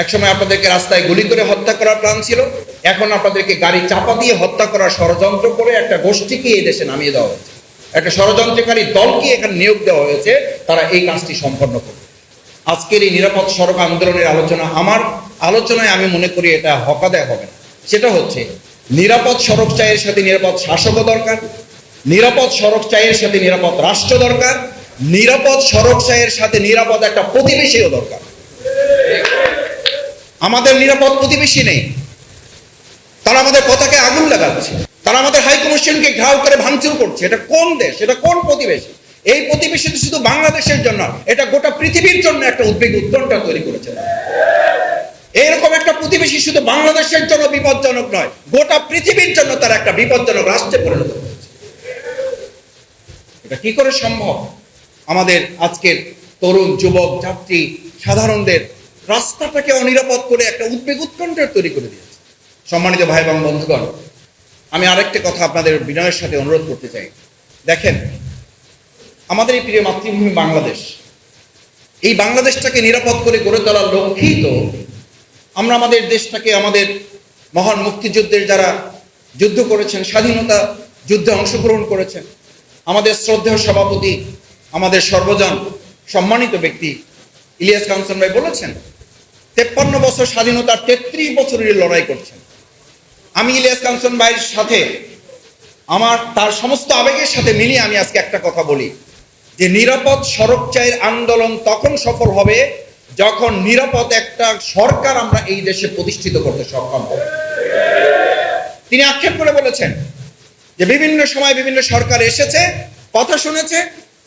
একসময় আপনাদেরকে রাস্তায় গুলি করে হত্যা করার প্ল্যান ছিল। এখন আপনাদেরকে গাড়ি চাপা দিয়ে হত্যা করার ষড়যন্ত্র করে একটা গোষ্ঠীকে এই দেশে নামিয়ে দেওয়া হয়েছে। একটা ষড়যন্ত্রকারী দলকে এখানে নিয়োগ দেওয়া হয়েছে। তারা এই কাজটি সম্পন্ন করবে। আজকের এই নিরাপদ সড়ক আন্দোলনের আলোচনা আমার। আলোচনায় আমি মনে করি এটা হকাদায় হবে সেটা হচ্ছে, নিরাপদ সড়ক চাইয়ের সাথে নিরাপদ শাসকও দরকার। নিরাপদ সড়ক চাইয়ের সাথে নিরাপদ রাষ্ট্র দরকার। নিরাপদ সড়ক চাইয়ের সাথে নিরাপদ একটা প্রতিবেশীও দরকার। আমাদের নিরাপদ প্রতিবেশী নেই। তারা আমাদের পতাকে আগুন লাগাচ্ছে। তারা আমাদের হাই কমিশনকে ঘাও করে ভাঙচুর করছে। এটা কোন দেশ? এটা কোন প্রতিবেশী? এই প্রতিবেশী শুধু বাংলাদেশের জন্য এটা গোটা পৃথিবীর জন্য একটা উদ্বেগ উত্তরটা তৈরি করেছে। এইরকম একটা প্রতিবেশী শুধু বাংলাদেশের জন্য বিপজ্জনক নয়, গোটা পৃথিবীর জন্য তারা একটা বিপজ্জনক রাষ্ট্রে পরিণত হয়েছে। এটা কি করে সম্ভব? আমাদের আজকের তরুণ, যুবক, যাত্রী, সাধারণদের রাস্তাটাকে অনিরাপদ করে একটা উদ্বেগ উৎকণ্ঠা তৈরি করে দিয়েছে। সম্মানিত ভাই এবং বন্ধুগণ, আমি আরেকটা কথা আপনাদের বিনয়ের সাথে অনুরোধ করতে চাই। দেখেন, আমাদের এই প্রিয় মাতৃভূমি বাংলাদেশ, এই বাংলাদেশটাকে নিরাপদ করে গড়ে তোলার লক্ষ্যেই তো আমরা আমাদের দেশটাকে আমাদের মহান মুক্তিযুদ্ধের যারা যুদ্ধ করেছেন, স্বাধীনতা যুদ্ধে অংশগ্রহণ করেছেন, আমাদের শ্রদ্ধেয় সভাপতি, আমাদের সর্বজন সম্মানিত ব্যক্তি ইলিয়াস কাঞ্চন ভাই বলেছেন তেপ্পান্ন বছর স্বাধীনতার তেত্রিশ বছরের লড়াই করছেন। আমি ইলিয়াস কাঞ্চন ভাইয়ের সাথে, আমার তার সমস্ত আবেগের সাথে মিলিয়ে আমি আজকে একটা কথা বলি। যে নিরাপদ সড়ক চাইয়ের আন্দোলন তখন সফল হবে যখন নিরাপদ একটা সরকার আমরা এই দেশে প্রতিষ্ঠিত করতে সক্ষম হব। তিনি আক্ষেপ করে বলেছেন যে বিভিন্ন সময় বিভিন্ন সরকার এসেছে, কথা শুনেছে,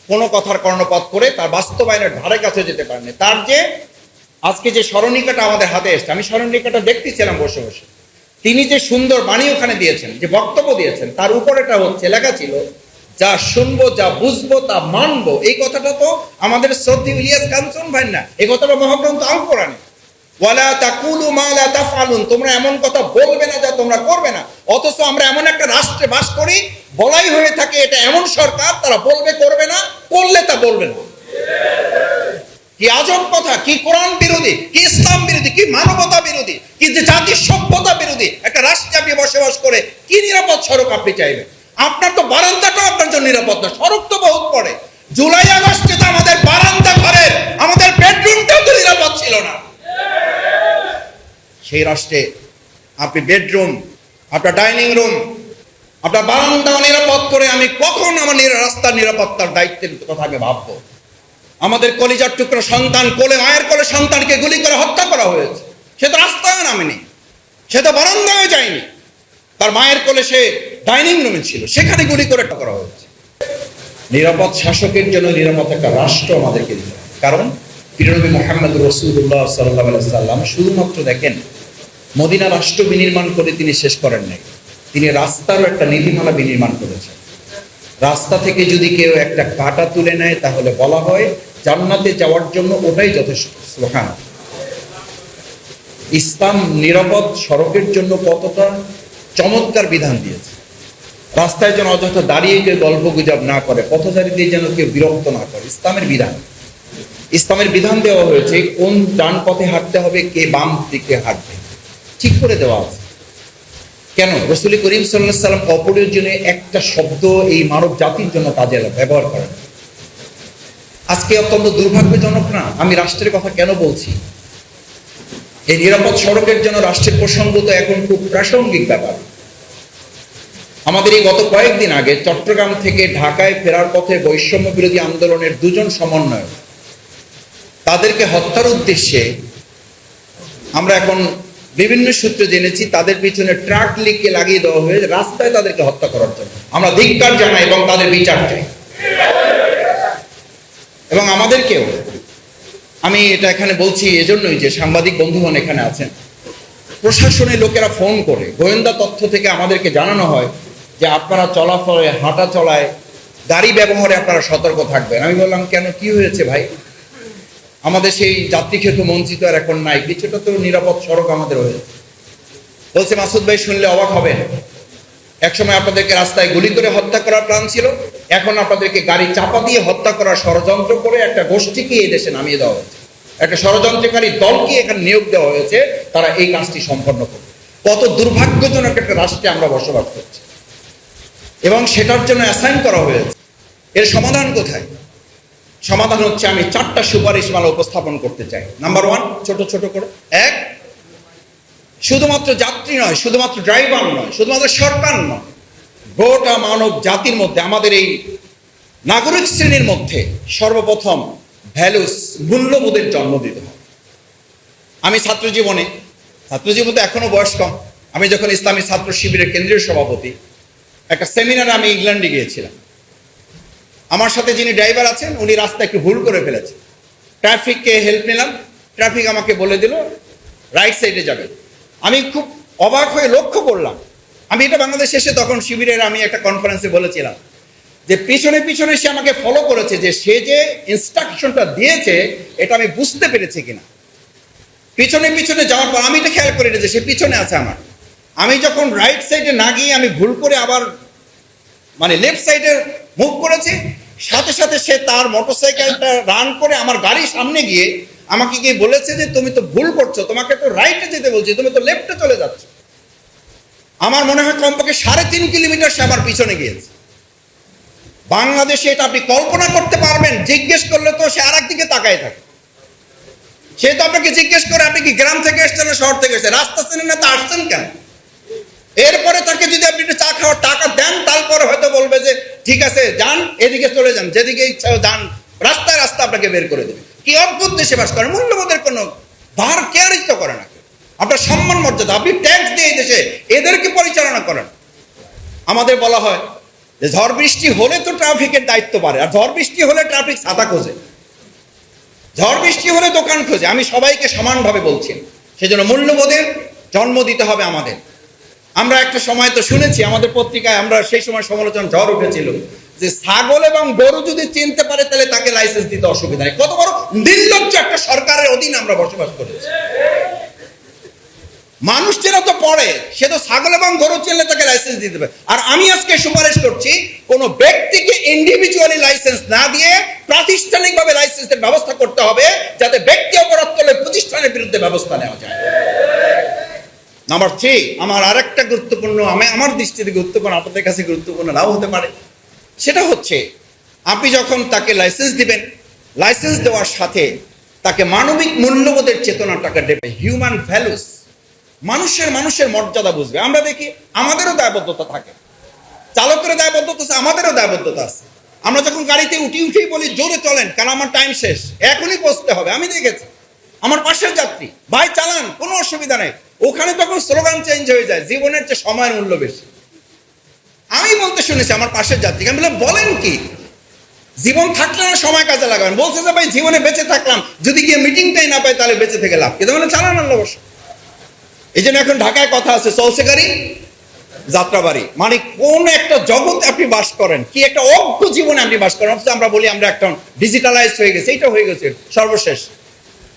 কোনো কথার কর্ণপাত করে তার বাস্তবায়নের ধারে কাছে যেতে পারেনি। তার যে আজকে যে স্মরণিকাটা আমাদের হাতে এসছে, আমি স্মরণিকাটা দেখতেছিলাম বসে বসে। তিনি যে সুন্দর বাণী ওখানে দিয়েছেন, যে বক্তব্য দিয়েছেন, তার উপরেটা হচ্ছে, লেখা ছিল, যা শুনব, যা বুঝব, তা মানবো। এই কথাটা তো আমাদের শ্রদ্ধি ইলিয়াস কাঞ্চন ভাই না, এই কথাটা মহাগ্রন্থ ওয়ালা তোমরা এমন কথা বলবে না যা তোমরা করবে না, অথচ আমরা এমন একটা রাষ্ট্রে বাস করি, বলাই হয়ে থাকে এটা এমন সরকার, তারা বলবে, করবে না, করলে তা বলবে না। কি আজব কথা? কি কোরআন বিরোধী? কি ইসলাম বিরোধী? কি মানবতা বিরোধী? কি যে জাতির সভ্যতা বিরোধী? একটা রাষ্ট্রে আপনি বসবাস করে কি নিরাপদ সড়ক আপনি চাইবেন? আপনার তো বারান্দাটাও আপনার জন্য নিরাপদ না সড়ক তো বহুত পড়ে। জুলাই আগস্টে তো আমাদের বারান্দা ঘরের, আমাদের বেডরুমটাও তো নিরাপদ ছিল না। সেই রাষ্ট্রে আপনি বেডরুম, আপনার ডাইনিং রুম, আপনার বারান্দা নিরাপদ করে আমি কখন আমার রাস্তার নিরাপত্তার দায়িত্বের কথা আমি ভাববো? আমাদের কলিজার টুকরো সন্তান কোলে, মায়ের কোলে সন্তানকে গুলি করে হত্যা করা হয়েছে। সে তো রাস্তায় নামেনি, সে তো বারান্দায় যায়নি। তার মায়ের কোলে সে ডাইনিং রুমে ছিল, সেখানে গুলি করে করা হয়েছে। নিরাপদ শাসকের জন্য নিরাপদ একটা রাষ্ট্র আমাদেরকে দিতে কারণ পিরনবী মোহাম্মদ রসুল্লাহ সাল্লাহ সাল্লাম শুধুমাত্র দেখেন, মদিনা রাষ্ট্র বিনির্মাণ করে তিনি শেষ করেন নাই। তিনি রাস্তারও একটা নীতিমালা বিনির্মাণ করেছেন। রাস্তা থেকে যদি কেউ একটা কাটা তুলে নেয়, তাহলে বলা হয় জান্নাতে যাওয়ার জন্য ওটাই যথেষ্ট স্লোগান ইসলাম নিরাপদ সড়কের জন্য কতটা চমৎকার বিধান দিয়েছে। রাস্তায় যেন অযথা দাঁড়িয়ে কেউ গল্প গুজব না করে পথচারীদের যেন কেউ বিরক্ত না করে, ইসলামের বিধান। ইসলামের বিধান দেওয়া হয়েছে, কোন ডান পথে হাঁটতে হবে, কে বাম দিকে হাঁটবে। ঠিক করে দেওয়া আছে। কেন? রসুল করিম সাল্লাহ সাল্লাম অপ্রয়োজনে একটা শব্দ এই মানব জাতির জন্য কাজে ব্যবহার করেন। আজকে অত্যন্ত দুর্ভাগ্যজনক না? আমি রাষ্ট্রের কথা কেন বলছি? এই নিরাপদ সড়কের জন্য রাষ্ট্রের প্রসঙ্গ তো এখন খুব প্রাসঙ্গিক ব্যাপার। আমাদের এই গত কয়েকদিন আগে চট্টগ্রাম থেকে ঢাকায় ফেরার পথে বৈষম্য বিরোধী আন্দোলনের দুজন সমন্বয় তাদেরকে হত্যার উদ্দেশ্যে আমরা এখন বিভিন্ন সূত্রে জেনেছি, তাদের পিছনে ট্রাক লিখকে লাগিয়ে দেওয়া হয়েছে রাস্তায় তাদেরকে হত্যা করার জন্য। আমরা ধিক্কার জানাই এবং তাদের বিচার চাই। এবং আমাদেরকেও। আমি এটা এখানে বলছি এজন্যই যে সাংবাদিক বন্ধুগণ এখানে আছেন। প্রশাসনের লোকেরা ফোন করে। গোয়েন্দা তথ্য থেকে আমাদেরকে জানানো হয় যে আপনারা চলাফলে, হাঁটা চলায়, গাড়ি ব্যবহারে আপনারা সতর্ক থাকবেন। আমি বললাম, কেন? কি হয়েছে ভাই? আমাদের সেই যাত্রী ক্ষেত্র মঞ্চিত আর এখন নাই। কিছুটা তো নিরাপদ সড়ক আমাদের হয়েছে বলছে, মাসুদ ভাই শুনলে অবাক হবেন। একসময় আপনাদেরকে রাস্তায় গুলি করে হত্যা করার প্ল্যান ছিল। এখন আপনাদেরকে গাড়ি চাপা দিয়ে হত্যা করার ষড়যন্ত্র করে একটা গোষ্ঠীকে এই দেশে নামিয়ে দেওয়া হয়েছে। একটা ষড়যন্ত্রকারী দলকে এখানে নিয়োগ দেওয়া হয়েছে। তারা এই কাজটি সম্পন্ন করবে। কত দুর্ভাগ্যজনক একটা রাষ্ট্রে আমরা বসবাস করছি। এবং সেটার জন্য অ্যাসাইন করা হয়েছে। এর সমাধান কোথায়? সমাধান হচ্ছে আমি চারটা সুপারিশ মালা উপস্থাপন করতে চাই। নাম্বার ওয়ান ছোট ছোট করে। এক শুধুমাত্র যাত্রী নয়, শুধুমাত্র ড্রাইভার নয়, শুধুমাত্র সরকার নয়, গোটা মানব জাতির মধ্যে, আমাদের এই নাগরিক শ্রেণির মধ্যে সর্বপ্রথম ভ্যালুস মূল্যবোধের জন্ম দিতে হবে। আমি ছাত্র জীবনে ছাত্র জীবনে এখনও বয়স কম, আমি যখন ইসলামী ছাত্র শিবিরের কেন্দ্রীয় সভাপতি, একটা সেমিনারে আমি ইংল্যান্ডে গিয়েছিলাম। আমার সাথে যিনি ড্রাইভার আছেন, উনি রাস্তা একটু ভুল করে ফেলেছেন। ট্রাফিককে হেল্প নিলাম, ট্রাফিক আমাকে বলে দিল রাইট সাইডে যাবেন। আমি খুব অবাক হয়ে লক্ষ্য করলাম। আমি এটা বাংলাদেশ এসে তখন শিবিরের আমি একটা কনফারেন্সে বলেছিলাম যে পিছনে পিছনে সে আমাকে ফলো করেছে যে সে যে ইনস্ট্রাকশনটা দিয়েছে, এটা আমি বুঝতে পেরেছি কিনা। পিছনে পিছনে যাওয়ার পর আমি এটা খেয়াল করি যে সে পিছনে আছে আমার। আমি যখন রাইট সাইডে না গিয়ে আমি ভুল করে আবার মানে লেফট সাইডে মুভ করেছে, সাথে সাথে সে তার মোটরসাইকেলটা রান করে আমার গাড়ির সামনে গিয়ে আমাকে গিয়ে বলেছে যে তুমি তো ভুল করছ, তোমাকে তো রাইটে যেতে বলছি, তুমি তো লেফটে চলে যাচ্ছ। আমার মনে হয় কমপক্ষে সাড়ে তিন কিলোমিটার সে আমার পিছনে গিয়েছে। বাংলাদেশে এটা আপনি কল্পনা করতে পারবেন, জিজ্ঞেস করলে তো সে আর একদিকে তাকায় থাকে। সে তো আপনাকে জিজ্ঞেস করে, আপনি কি গ্রাম থেকে এসছেন না শহর থেকে এসছেন? রাস্তা চেনেন না তো আসছেন কেন? এরপরে তাকে যদি আপনি একটু চা খাওয়ার টাকা দেন, তারপরে হয়তো বলবে যে, ঠিক আছে, যান, এদিকে চলে যান, যেদিকে ইচ্ছা যান, রাস্তায় রাস্তা আপনাকে বের করে দেবে। কি অদ্ভুত দেশে বাস করে? মূল্যবোধের কোনো ধার কেয়ারিত করে না? আপনার সম্মান, মর্যাদা, আপনি দিয়ে দেশে এদেরকে পরিচালনা করেন। আমাদের বলা হয় যে ঝড় বৃষ্টি হলে তো ট্রাফিকের দায়িত্ব আর ঝড় বৃষ্টি হলে ট্রাফিক ছাতা খোঁজে। ঝড় বৃষ্টি হলে দোকান খোঁজে, আমি সবাইকে সমানভাবে বলছি। সেজন্য মূল্যবোধের জন্ম দিতে হবে আমাদের। আমরা একটা সময় তো শুনেছি, আমাদের পত্রিকায় আমরা সেই সময় সমালোচনা ঝড় উঠেছিল। যে ছাগল এবং গরু যদি চিনতে পারে, তাহলে তাকে লাইসেন্স দিতে অসুবিধা নেই। কত বড় নির্লজ্জ একটা সরকারের অধীনে আমরা বসবাস করেছি। মানুষ চেনা তো পড়ে, সে তো ছাগল এবং গরু চিনলে তাকে লাইসেন্স দিতে হবে আর আমি আজকে সুপারিশ করছি, কোন ব্যক্তিকে ইন্ডিভিজুয়ালি লাইসেন্স না দিয়ে প্রাতিষ্ঠানিকভাবে লাইসেন্সের ব্যবস্থা করতে হবে, যাতে ব্যক্তি অপরাধ করলে প্রতিষ্ঠানের বিরুদ্ধে ব্যবস্থা নেওয়া যায়। নাম্বার থ্রি আমার আরেকটা গুরুত্বপূর্ণ, আমি আমার দৃষ্টিতে গুরুত্বপূর্ণ, আপনাদের কাছে গুরুত্বপূর্ণ নাও হতে পারে। সেটা হচ্ছে, আপনি যখন তাকে লাইসেন্স দিবেন লাইসেন্স দেওয়ার সাথে তাকে মানবিক মূল্যবোধের চেতনাটাকে দেবে হিউম্যান ভ্যালুস মানুষের মানুষের মর্যাদা বুঝবে। আমরা দেখি আমাদেরও দায়বদ্ধতা থাকে। চালকের দায়বদ্ধতা আছে, আমাদেরও দায়বদ্ধতা আছে। আমরা যখন গাড়িতে উঠি, উঠেই বলি, জোরে চলেন কারণ আমার টাইম শেষ? এখনই পৌঁছতে হবে, আমি দেখেছি। আমার পাশের যাত্রী, ভাই, চালান, কোনো অসুবিধা নেই। ওখানে তখন স্লোগান চেঞ্জ হয়ে যায়, জীবনের চেয়ে সময়ের মূল্য বেশি। আমি বলতে শুনেছি, আমার পাশের যাত্রীকে আমি বললাম, বলেন কি? জীবন থাকলে না সময় কাজে লাগাবেন বলছে যে, ভাই, জীবনে বেঁচে থাকলাম। যদি গিয়ে মিটিংটাই না পাই, তাহলে বেঁচে থেকে লাভ কিন্তু মানে চালান অবশ্য। এই জন্য এখন ঢাকায় কথা আছে, চলছে গাড়ি, যাত্রাবাড়ি। মানে কোন একটা জগৎ আপনি বাস করেন, কি একটা অজ্ঞ জীবনে আপনি বাস করেন? অথচ আমরা বলি, আমরা একটা ডিজিটালাইজড হয়ে গেছে। এইটা হয়ে গেছে সর্বশেষ।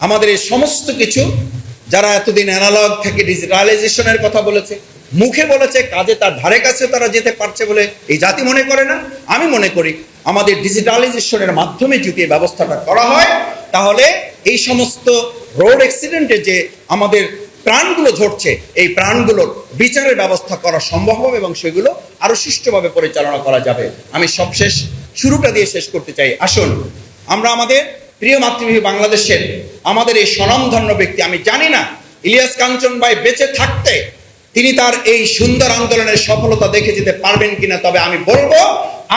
আমাদের এই সমস্ত কিছু যারা এতদিন অ্যানালগ থেকে ডিজিটালাইজেশনের কথা বলেছে, মুখে বলেছে, কাজে তার ধারে কাছে তারা যেতে পারছে বলে এই জাতি মনে করে না। আমি মনে করি, আমাদের ডিজিটালাইজেশনের মাধ্যমে যদি এই ব্যবস্থাটা করা হয়, তাহলে এই সমস্ত রোড অ্যাক্সিডেন্টে যে আমাদের প্রাণগুলো ঝরছে এই প্রাণগুলোর বিচারের ব্যবস্থা করা সম্ভব হবে এবং সেগুলো আরও সুষ্ঠুভাবে পরিচালনা করা যাবে। আমি সবশেষ শুরুটা দিয়ে শেষ করতে চাই। আসুন, আমরা আমাদের প্রিয় মাতৃভূমি বাংলাদেশের আমাদের এই স্বনামধন্য ব্যক্তি, আমি জানি না ইলিয়াস কাঞ্চন ভাই বেঁচে থাকতে তিনি তার এই সুন্দর আন্দোলনের সফলতা দেখে যেতে পারবেন কিনা, তবে আমি বলব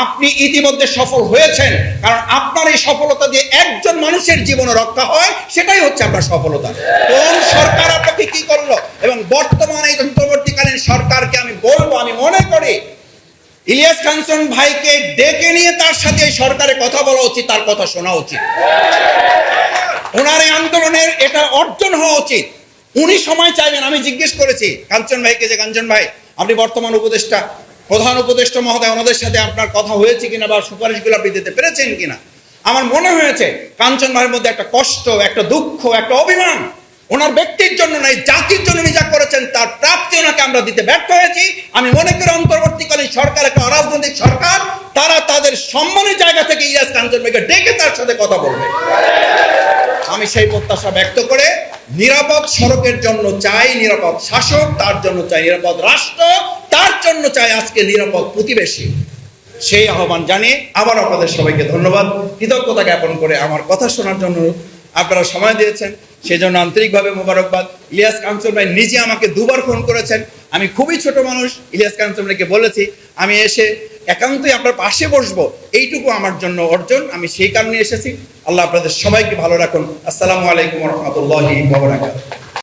আপনি ইতিমধ্যে সফল হয়েছেন, কারণ আপনার এই সফলতা দিয়ে একজন মানুষের জীবন রক্ষা হয়, সেটাই হচ্ছে আপনার সফলতা। কোন সরকার আপনাকে কি করল? এবং বর্তমানে এই অন্তর্বর্তীকালীন সরকারকে আমি বলব, আমি মনে করি ইলিয়াস কাঞ্চন ভাইকে ডেকে নিয়ে তার সাথে সরকারে কথা বলা উচিত, তার কথা শোনা উচিত। ওনার এই আন্দোলনের এটা অর্জন হওয়া উচিত। উনি সময় চাইবেন, আমি জিজ্ঞেস করেছি, কাঞ্চন ভাইকে যে, কাঞ্চন ভাই, আপনি বর্তমান উপদেষ্টা, প্রধান উপদেষ্টা মহোদয়, ওনাদের সাথে আপনার কথা হয়েছে কিনা বা সুপারিশগুলো আপনি দিতে পেরেছেন কিনা? আমার মনে হয়েছে, কাঞ্চন ভাইয়ের মধ্যে একটা কষ্ট, একটা দুঃখ, একটা অভিমান ওনার ব্যক্তির জন্য নাই জাতির জন্য নিজা করেছেন তার প্রাপ্তি ওনাকে আমরা দিতে ব্যর্থ হয়েছি। আমি মনে করি অন্তর্বর্তীকালীন সরকার, একটা অরাজনৈতিক সরকার, তারা তাদের সম্মানের জায়গা থেকে ইলিয়াস কাঞ্চন ডেকে তার সাথে কথা বলবে। আমি সেই প্রত্যাশা ব্যক্ত করে নিরাপদ সড়কের জন্য চাই নিরাপদ শাসক, তার জন্য চাই নিরাপদ রাষ্ট্র, তার জন্য চাই আজকে নিরাপদ প্রতিবেশী। সেই আহ্বান জানিয়ে আবার আপনাদের সবাইকে ধন্যবাদ। কৃতজ্ঞতা জ্ঞাপন করে আমার কথা শোনার জন্য আপনারা সময় দিয়েছেন সেই জন্য আন্তরিকভাবে মোবারকবাদ। ইলিয়াস কাঞ্চন ভাই নিজে আমাকে দুবার ফোন করেছেন। আমি খুবই ছোট মানুষ, ইলিয়াস কাঞ্চন ভাইকে বলেছি, আমি এসে একান্তই আপনার পাশে বসবো। এইটুকু আমার জন্য অর্জন, আমি সেই কারণে এসেছি। আল্লাহ আপনাদের সবাইকে ভালো রাখুন। আসসালামু আলাইকুম রহমতুল্লাহি